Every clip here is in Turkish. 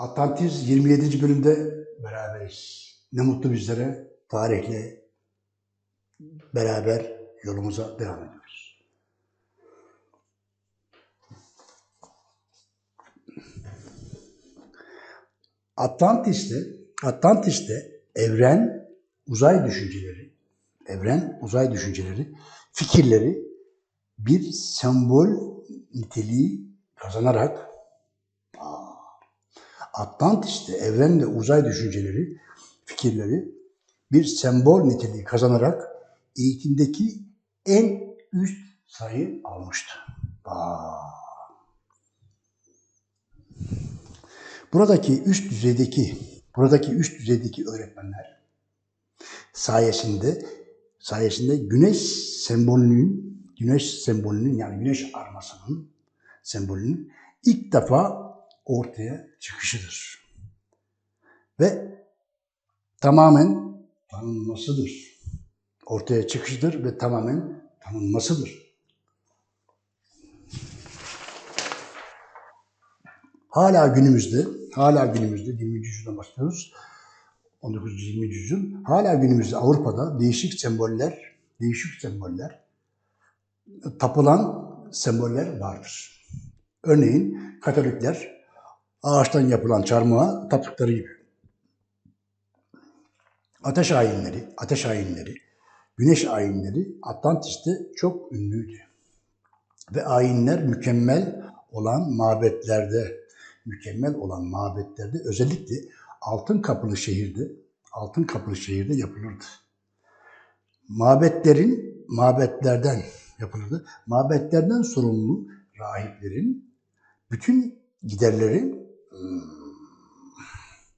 Atlantis 27. bölümde beraberiz. Ne mutlu bizlere tarihle beraber yolumuza devam ediyoruz. Atlantis'te Atlantis'te evren uzay düşünceleri, evren uzay düşünceleri, fikirleri bir sembol niteliği kazanarak Atlantis'te evren ve uzay düşünceleri, fikirleri bir sembol niteliği kazanarak eğitimdeki en üst sayı almıştı. Aa. Buradaki üst düzeydeki buradaki üst düzeydeki öğretmenler sayesinde sayesinde güneş sembolünün güneş sembolünün yani güneş armasının sembolünün ilk defa ortaya çıkışıdır. Ve tamamen tanınmasıdır. Ortaya çıkışıdır ve tamamen tanınmasıdır. Hala günümüzde, hala günümüzde 20. yüzyıldan başlıyoruz. 19. 20. yüzyıl. Hala günümüzde Avrupa'da değişik semboller, değişik semboller, tapılan semboller vardır. Örneğin Katolikler ağaçtan yapılan çarmıha taptıkları gibi. Ateş ayinleri, ateş ayinleri, güneş ayinleri Atlantis'te çok ünlüydü. Ve ayinler mükemmel olan mabetlerde, mükemmel olan mabetlerde özellikle Altın Kapılı şehirde, Altın Kapılı şehirde yapılırdı. Mabetlerin, mabetlerden yapılırdı. Mabetlerden sorumlu rahiplerin bütün giderleri.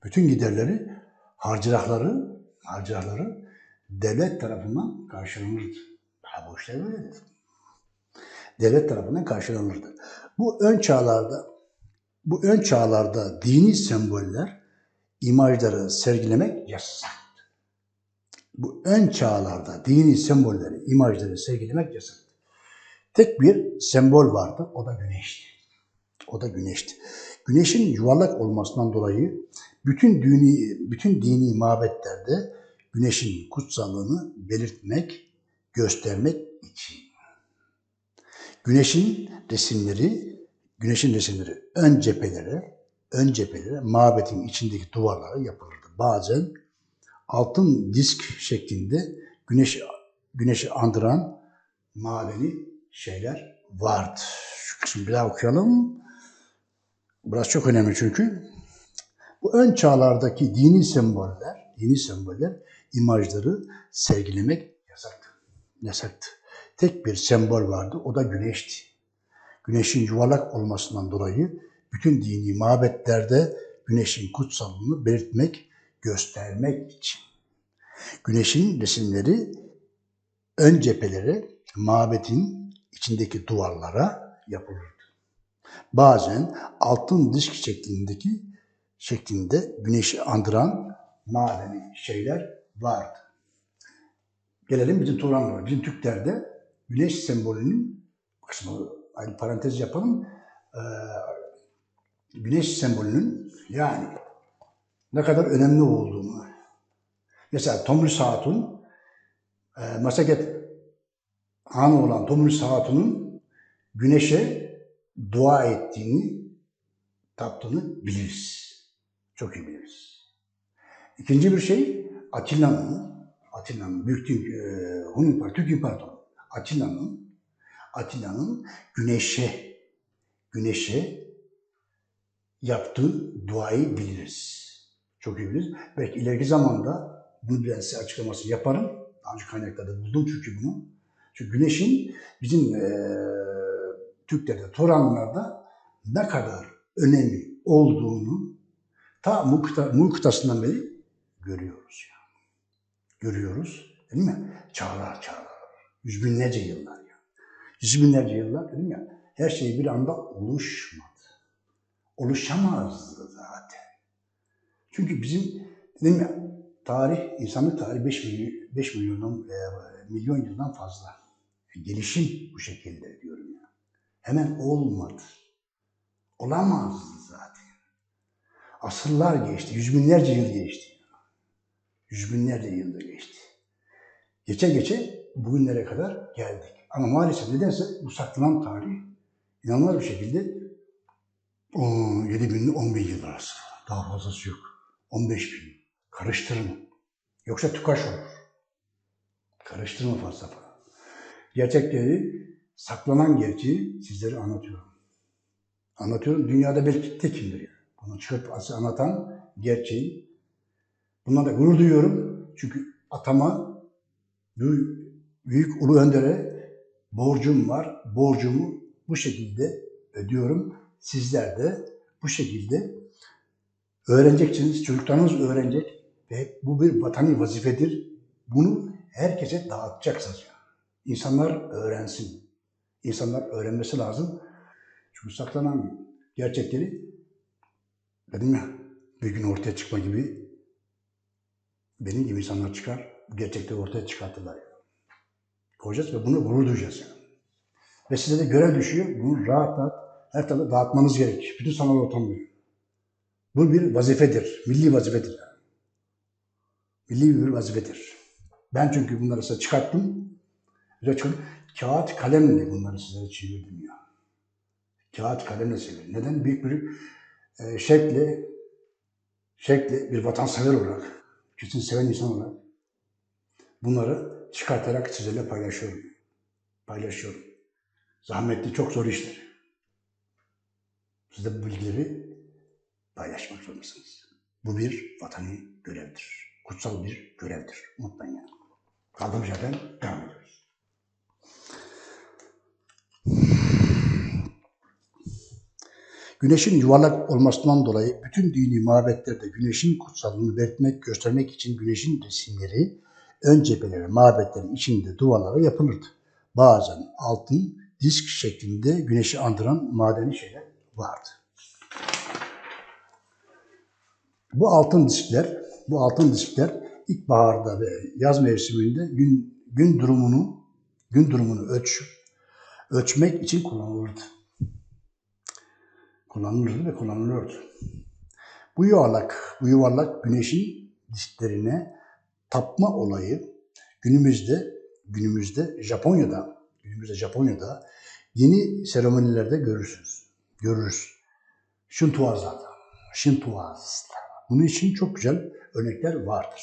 Bütün giderleri harcırahları harcırahları devlet tarafından karşılanırdı. Ha bu işler böyledir. Devlet tarafından karşılanırdı. Bu ön çağlarda bu ön çağlarda dini semboller imajları sergilemek yasaktı. Bu ön çağlarda dini sembolleri, imajları sergilemek yasaktı. Tek bir sembol vardı, o da güneşti. O da güneşti. Güneşin yuvarlak olmasından dolayı bütün dini, bütün dini mabetlerde güneşin kutsallığını belirtmek, göstermek için. Güneşin resimleri, güneşin resimleri ön cephelere, ön cephelere, mabetin içindeki duvarlara yapılırdı. Bazen altın disk şeklinde güneş güneşi andıran maveni şeyler vardı. Şu kısmı bir daha okuyalım. Burası çok önemli çünkü. Bu ön çağlardaki dini semboller, dini semboller, imajları sergilemek yasaktı. Yasaktı. Tek bir sembol vardı, o da güneşti. Güneşin yuvarlak olmasından dolayı bütün dini mabetlerde güneşin kutsallığını belirtmek, göstermek için. Güneşin resimleri ön cephelere, mabetin içindeki duvarlara yapılırdı. Bazen altın disk şeklindeki şeklinde güneşi andıran madeni şeyler vardı. Gelelim bizim Turanlara. Bizim Türklerde güneş sembolünün kısmı aynı parantez yapalım. Ee, güneş sembolünün yani ne kadar önemli olduğunu. Mesela Tomris Hatun, e, Masaget Hanı olan Tomris Hatun'un güneşe dua ettiğini, taptığını biliriz. Çok iyi biliriz. İkinci bir şey Atilla'nın, Atilla'nın Büyük e, Hun İmparatorluğu, Türk İmparatorluğu. Atilla'nın, Atilla'nın güneşe, güneşe yaptığı duayı biliriz. Çok iyi biliriz. Belki ileriki zamanda bunu ben size açıklaması yaparım. Daha önce kaynaklarda buldum çünkü bunu. Çünkü güneşin bizim e, Türklerde, Toranlarda ne kadar önemi olduğunu ta Mu, kıta, Mu kıtasından beri görüyoruz. Yani. Görüyoruz değil mi? Çağlar çağlar. Yüz binlerce yıllar. Yani. Yüz binlerce yıllar dedim ya her şey bir anda oluşmadı. Oluşamazdı zaten. Çünkü bizim dedim ya tarih, insanlık tarihi 5 milyon, 5 milyon, e, milyon yıldan fazla. Gelişim bu şekilde diyorum ya. Hemen olmadı. Olamazdı zaten. Asırlar geçti, yüz binlerce yıl geçti. Yüz binlerce yılda geçti. Geçe geçe bugünlere kadar geldik. Ama maalesef nedense bu saklanan tarih inanılmaz bir şekilde 7 bin 10 bin yıl arası. Daha fazlası yok. 15 bin. Karıştırma. Yoksa tükaş olur. Karıştırma fazla falan. Gerçekleri, saklanan gerçeği sizlere anlatıyorum. Anlatıyorum. Dünyada belki tekimdir yani. Bunu çıkıp anlatan gerçeği. Bundan da gurur duyuyorum. Çünkü atama, büyük, ulu öndere borcum var. Borcumu bu şekilde ödüyorum. Sizler de bu şekilde öğreneceksiniz. Çocuklarınız öğrenecek ve bu bir vatani vazifedir. Bunu herkese dağıtacaksınız. İnsanlar öğrensin. İnsanlar öğrenmesi lazım. Çünkü saklanan gerçekleri dedim ya bir gün ortaya çıkma gibi benim gibi insanlar çıkar. Gerçekleri ortaya çıkartırlar. Koyacağız ve bunu gurur duyacağız. Yani. Ve size de görev düşüyor. Bunu rahat rahat her tarafa dağıtmanız gerek. Bütün sanal ortamda. Bu bir vazifedir. Milli vazifedir. Milli bir vazifedir. Ben çünkü bunları size çıkarttım. Güzel çıkarttım. Kağıt kalemle bunları size çevirdim ya. Kağıt kalemle çevirdim. Neden? Büyük bir e, şekle, şekle bir vatansever olarak, kesin seven insan olarak bunları çıkartarak sizlerle paylaşıyorum. Paylaşıyorum. Zahmetli, çok zor işler. Siz de bu bilgileri paylaşmak zorundasınız. Bu bir vatani görevdir. Kutsal bir görevdir. Unutmayın yani. Kaldığımız yerden devam ediyoruz. Güneşin yuvarlak olmasından dolayı bütün dini mabetlerde güneşin kutsallığını belirtmek, göstermek için güneşin resimleri ön cepheleri, mabetlerin içinde duvarlara yapılırdı. Bazen altın disk şeklinde güneşi andıran madeni şeyler vardı. Bu altın diskler, bu altın diskler ilkbaharda ve yaz mevsiminde gün gün durumunu gün durumunu ölç ölçmek için kullanılırdı. Kullanılırdı ve kullanılıyordu. Bu yuvarlak, bu yuvarlak güneşin disklerine tapma olayı günümüzde günümüzde Japonya'da günümüzde Japonya'da yeni seremonilerde görürsünüz. Görürüz. Şintuazlarda. Şintuazlar. Bunun için çok güzel örnekler vardır.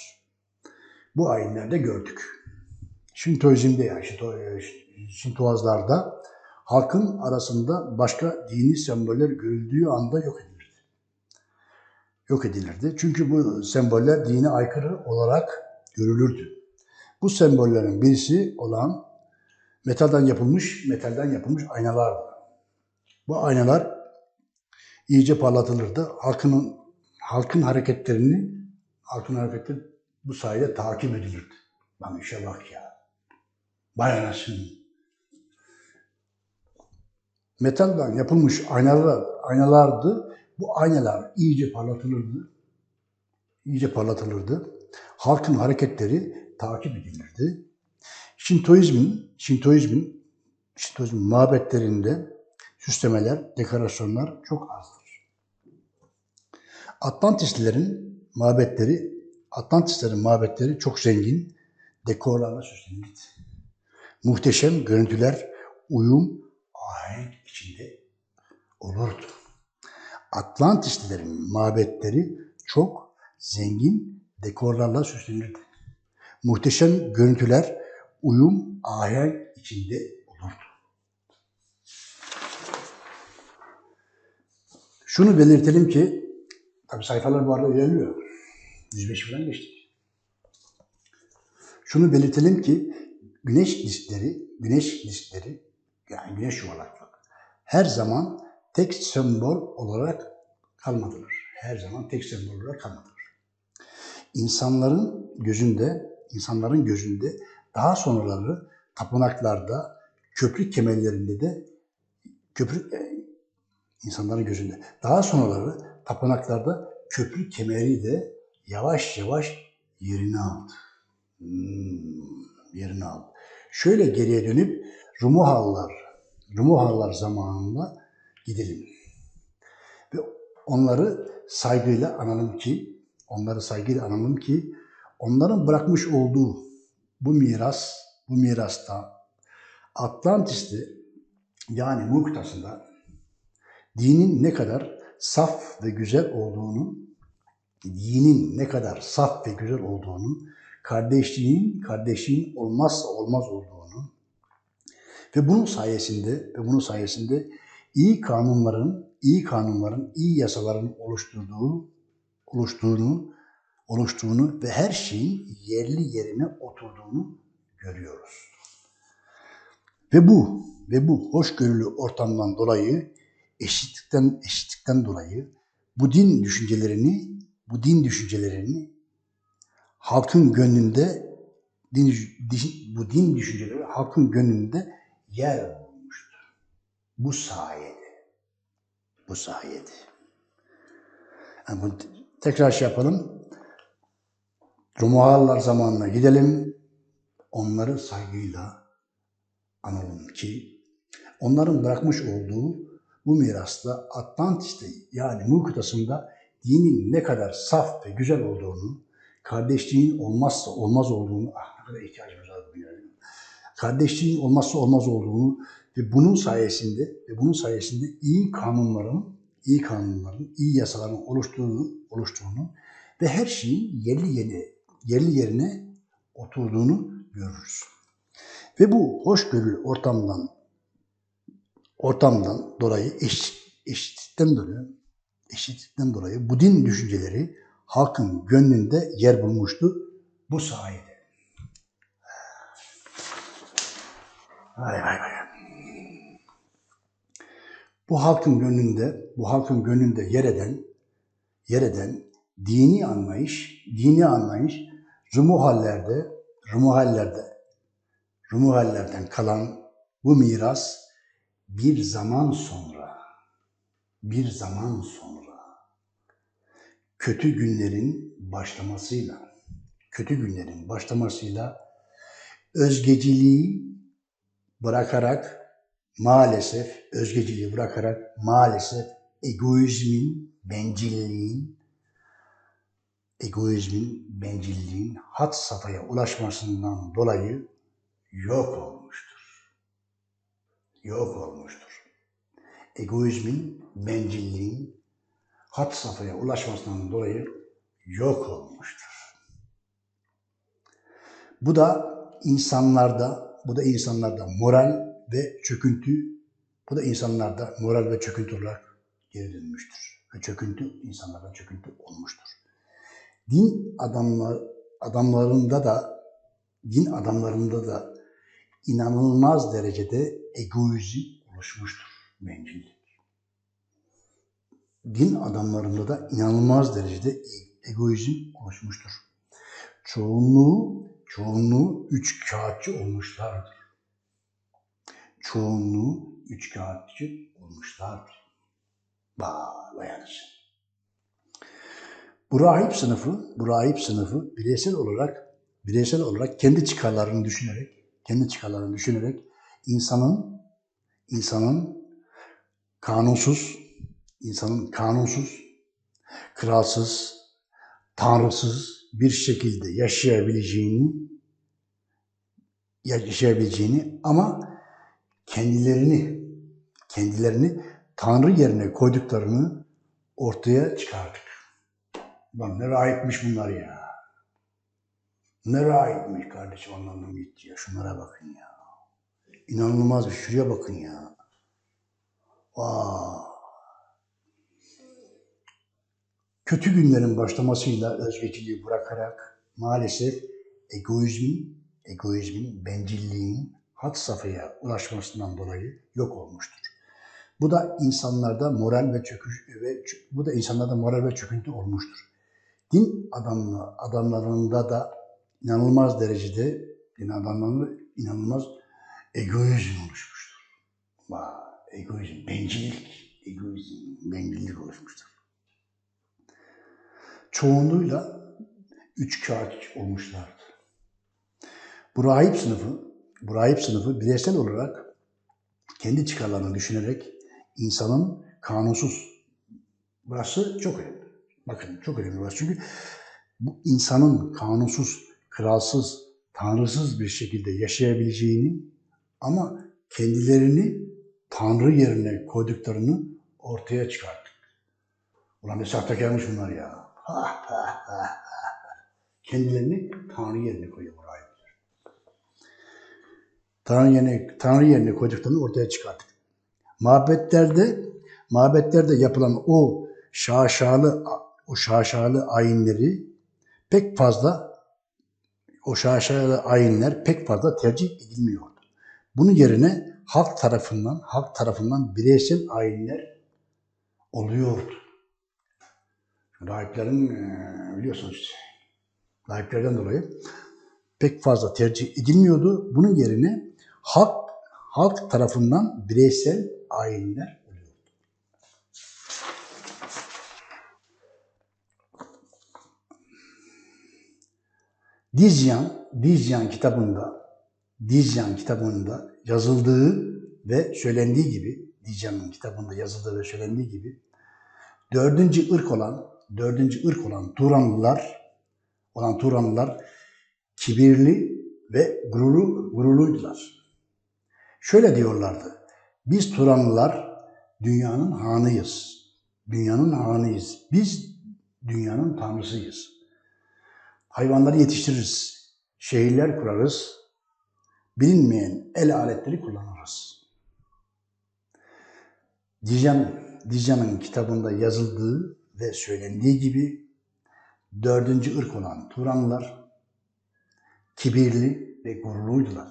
Bu ayinlerde gördük. Şintoizmde yani Şintuazlarda halkın arasında başka dini semboller görüldüğü anda yok edilirdi. Yok edilirdi. Çünkü bu semboller dine aykırı olarak görülürdü. Bu sembollerin birisi olan metalden yapılmış, metalden yapılmış aynalardı. Bu aynalar iyice parlatılırdı. Halkın halkın hareketlerini halkın hareketleri bu sayede takip edilirdi. Lan işe bak ya. Vay anasını. Metalden yapılmış aynalar, aynalardı. Bu aynalar iyice parlatılırdı. İyice parlatılırdı. Halkın hareketleri takip edilirdi. Şintoizmin, Şintoizmin, Şintoizmin mabetlerinde süslemeler, dekorasyonlar çok azdır. Atlantislilerin mabetleri, Atlantislerin mabetleri çok zengin, dekorlarla süslenirdi. Muhteşem görüntüler, uyum, ahenk içinde olurdu. Atlantislilerin mabetleri çok zengin dekorlarla süslenirdi. Muhteşem görüntüler, uyum, ahenk içinde olurdu. Şunu belirtelim ki, tabi sayfalar bu arada ilerliyor. 105 falan geçtik. Şunu belirtelim ki, güneş diskleri, güneş diskleri, yani güneş yuvarlaklık, her zaman tek sembol olarak kalmadılar. Her zaman tek sembol olarak kalmadılar. İnsanların gözünde, insanların gözünde daha sonraları tapınaklarda, köprü kemerlerinde de köprü e, insanların gözünde. Daha sonraları tapınaklarda köprü kemeri de yavaş yavaş yerini aldı. Hmm, yerini aldı. Şöyle geriye dönüp Rumuhalılar, Rumuhalılar zamanında gidelim. Ve onları saygıyla analım ki, onları saygıyla analım ki, onların bırakmış olduğu bu miras, bu mirasta Atlantis'te yani Muktas'ında dinin ne kadar saf ve güzel olduğunu, dinin ne kadar saf ve güzel olduğunu, kardeşliğin, kardeşliğin olmazsa olmaz olduğunu ve bunun sayesinde ve bunun sayesinde iyi kanunların, iyi kanunların, iyi yasaların oluşturduğu, oluştuğunu, oluştuğunu ve her şeyin yerli yerine oturduğunu görüyoruz. Ve bu ve bu hoşgörülü ortamdan dolayı eşitlikten eşitlikten dolayı bu din düşüncelerini bu din düşüncelerini halkın gönlünde din, bu din düşünceleri halkın gönlünde yer bulmuştur. Bu sayede. Bu sayede. Yani bunu tekrar şey yapalım. Romuhallar zamanına gidelim. Onları saygıyla analım ki onların bırakmış olduğu bu mirasta Atlantis'te yani Mu kıtasında dinin ne kadar saf ve güzel olduğunu, kardeşliğin olmazsa olmaz olduğunu, ah kadar ihtiyacımız. Kardeşliğin olmazsa olmaz olduğunu ve bunun sayesinde ve bunun sayesinde iyi kanunların, iyi kanunların, iyi yasaların oluştuğunu, oluştuğunu ve her şeyin yerli yerine, yerli yerine oturduğunu görürüz. Ve bu hoşgörülü ortamdan ortamdan dolayı eş, eşitlikten dolayı eşitlikten dolayı bu din düşünceleri halkın gönlünde yer bulmuştu bu sayede. Vay vay vay. Bu halkın gönlünde, bu halkın gönlünde yer eden, yer eden dini anlayış, dini anlayış Rumuhallerde, Rumuhallerde, Rumuhallerden kalan bu miras bir zaman sonra, bir zaman sonra kötü günlerin başlamasıyla, kötü günlerin başlamasıyla özgeciliği bırakarak maalesef özgeciliği bırakarak maalesef egoizmin, bencilliğin, egoizmin, bencilliğin hat safhaya ulaşmasından dolayı yok olmuştur. Yok olmuştur. Egoizmin, bencilliğin hat safhaya ulaşmasından dolayı yok olmuştur. Bu da insanlarda, bu da insanlarda moral ve çöküntü, bu da insanlarda moral ve çöküntü olarak geri dönmüştür. Ve çöküntü, insanlarda çöküntü olmuştur. Din adamlar, adamlarında da, din adamlarında da inanılmaz derecede egoizm oluşmuştur, bencillik. Din adamlarında da inanılmaz derecede e- egoizm oluşmuştur. Çoğunluğu, çoğunluğu üç kağıtçı olmuşlardır. Çoğunluğu üç kağıtçı olmuşlardır. Anasını. Bu rahip sınıfı, bu rahip sınıfı bireysel olarak bireysel olarak kendi çıkarlarını düşünerek, kendi çıkarlarını düşünerek insanın insanın kanunsuz, insanın kanunsuz, kralsız, tanrısız bir şekilde yaşayabileceğini yaşayabileceğini ama kendilerini kendilerini tanrı yerine koyduklarını ortaya çıkardık. Lan ne rahipmiş bunlar ya. Ne rahipmiş kardeşim anlamam gitti ya. Şunlara bakın ya. İnanılmaz bir şuraya bakın ya. Vay. Kötü günlerin başlamasıyla özgeciliği bırakarak maalesef egoizmin, egoizmin, bencilliğin had safhaya ulaşmasından dolayı yok olmuştur. Bu da insanlarda moral ve çöküş ve bu da insanlarda moral ve çöküntü olmuştur. Din adamlı, adamlarında da inanılmaz derecede din adamlarında inanılmaz egoizm oluşmuştur. Vay, egoizm, bencillik, egoizm, bencillik oluşmuştur. Çoğunluğuyla üç kağıtçı olmuşlardı. Bu rahip sınıfı, bu rahip sınıfı bireysel olarak kendi çıkarlarını düşünerek insanın kanunsuz, burası çok önemli. Bakın çok önemli burası. Çünkü bu insanın kanunsuz, kralsız, tanrısız bir şekilde yaşayabileceğini ama kendilerini tanrı yerine koyduklarını ortaya çıkarttık. Ulan ne sahtekarmış bunlar ya. Kendilerini tanrı yerine koyuyor bu rahipler. Tanrı yerine, tanrı yerine koyduklarını ortaya çıkarttık. Mabetlerde, mabetlerde yapılan o şaşalı, o şaşalı ayinleri pek fazla o şaşalı ayinler pek fazla tercih edilmiyordu. Bunun yerine halk tarafından, halk tarafından bireysel ayinler oluyordu. Rahiplerin eee, biliyorsunuz rahiplerden dolayı pek fazla tercih edilmiyordu. Bunun yerine halk halk tarafından bireysel ayinler oluyordu. Dizyan, Dizyan kitabında Dizyan kitabında yazıldığı ve söylendiği gibi Dizyan'ın kitabında yazıldığı ve söylendiği gibi dördüncü ırk olan dördüncü ırk olan Turanlılar olan Turanlılar kibirli ve gururlu, gururluydular. Şöyle diyorlardı. Biz Turanlılar dünyanın hanıyız. Dünyanın hanıyız. Biz dünyanın tanrısıyız. Hayvanları yetiştiririz. Şehirler kurarız. Bilinmeyen el aletleri kullanırız. Dijan, Dijan'ın kitabında yazıldığı ve söylendiği gibi dördüncü ırk olan Turanlılar kibirli ve gururluydular.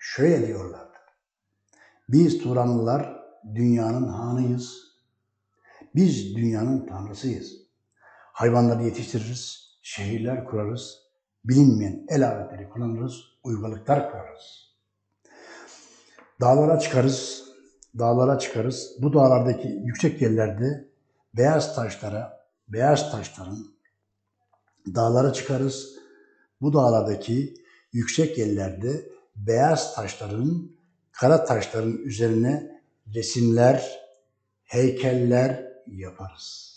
Şöyle diyorlardı. Biz Turanlılar dünyanın hanıyız. Biz dünyanın tanrısıyız. Hayvanları yetiştiririz, şehirler kurarız, bilinmeyen el aletleri kullanırız, uygarlıklar kurarız. Dağlara çıkarız, dağlara çıkarız. Bu dağlardaki yüksek yerlerde beyaz taşlara, beyaz taşların dağlara çıkarız. Bu dağlardaki yüksek yerlerde beyaz taşların, kara taşların üzerine resimler, heykeller yaparız.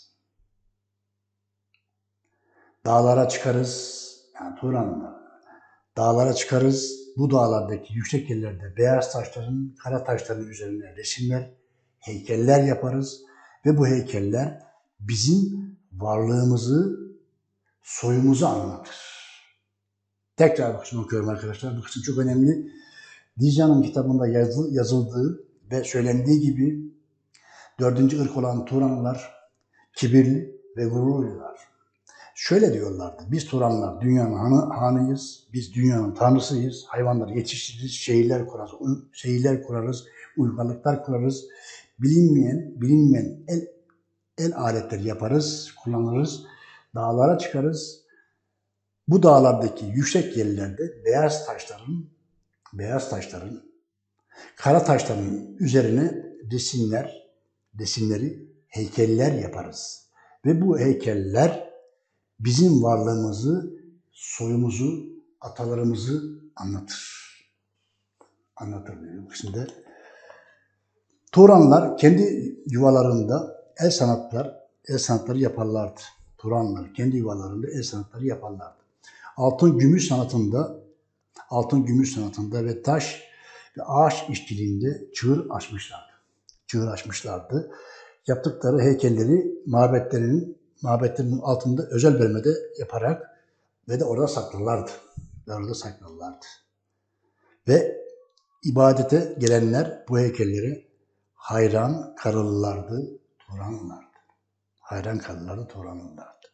Dağlara çıkarız, yani Turan'da. Dağlara çıkarız, bu dağlardaki yüksek yerlerde beyaz taşların, kara taşların üzerine resimler, heykeller yaparız. Ve bu heykeller bizim varlığımızı, soyumuzu anlatır. Tekrar bu kısmı okuyorum arkadaşlar. Bu kısım çok önemli. Dijan'ın kitabında yazı- yazıldığı ve söylendiği gibi dördüncü ırk olan Turanlılar kibirli ve gururlular. Şöyle diyorlardı. Biz Turanlar dünyanın hanı, hanıyız. Biz dünyanın tanrısıyız. Hayvanları yetiştiririz. Şehirler kurarız. Şehirler kurarız. Uygarlıklar kurarız. Bilinmeyen, bilinmeyen el, el aletleri yaparız, kullanırız. Dağlara çıkarız. Bu dağlardaki yüksek yerlerde beyaz taşların, beyaz taşların, kara taşların üzerine resimler, resimleri, heykeller yaparız. Ve bu heykeller bizim varlığımızı, soyumuzu, atalarımızı anlatır. Anlatır diyor. Şimdi Turanlar kendi yuvalarında el sanatlar, el sanatları yaparlardı. Turanlar kendi yuvalarında el sanatları yaparlardı. Altın gümüş sanatında, altın gümüş sanatında ve taş ve ağaç işçiliğinde çığır açmışlardı. Çığır açmışlardı. Yaptıkları heykelleri mabetlerinin mabetlerin altında özel bölmede yaparak ve de orada saklarlardı. Ve orada saklarlardı. Ve ibadete gelenler bu heykelleri hayran karılılardı, Turanlılardı. Hayran karılılardı, Turanlılardı.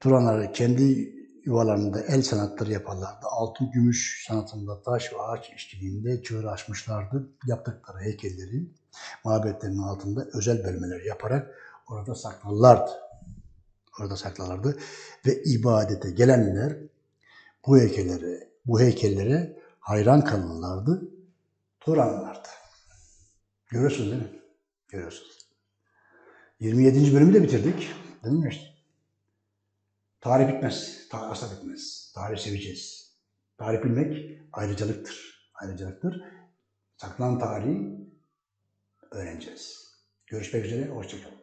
Turanları kendi yuvalarında el sanatları yaparlardı. Altın, gümüş sanatında taş ve ağaç işçiliğinde çığır açmışlardı. Yaptıkları heykelleri mabetlerin altında özel bölmeler yaparak orada saklarlardı. Orada saklarlardı ve ibadete gelenler bu heykellere, bu heykellere hayran kalırlardı, Turanlardı. Görüyorsunuz değil mi? Görüyorsunuz. 27. bölümü de bitirdik. Dedim ya işte. Tarih bitmez. Tarih asla bitmez. Tarih seveceğiz. Tarih bilmek ayrıcalıktır. Ayrıcalıktır. Saklanan tarihi öğreneceğiz. Görüşmek üzere. Hoşçakalın.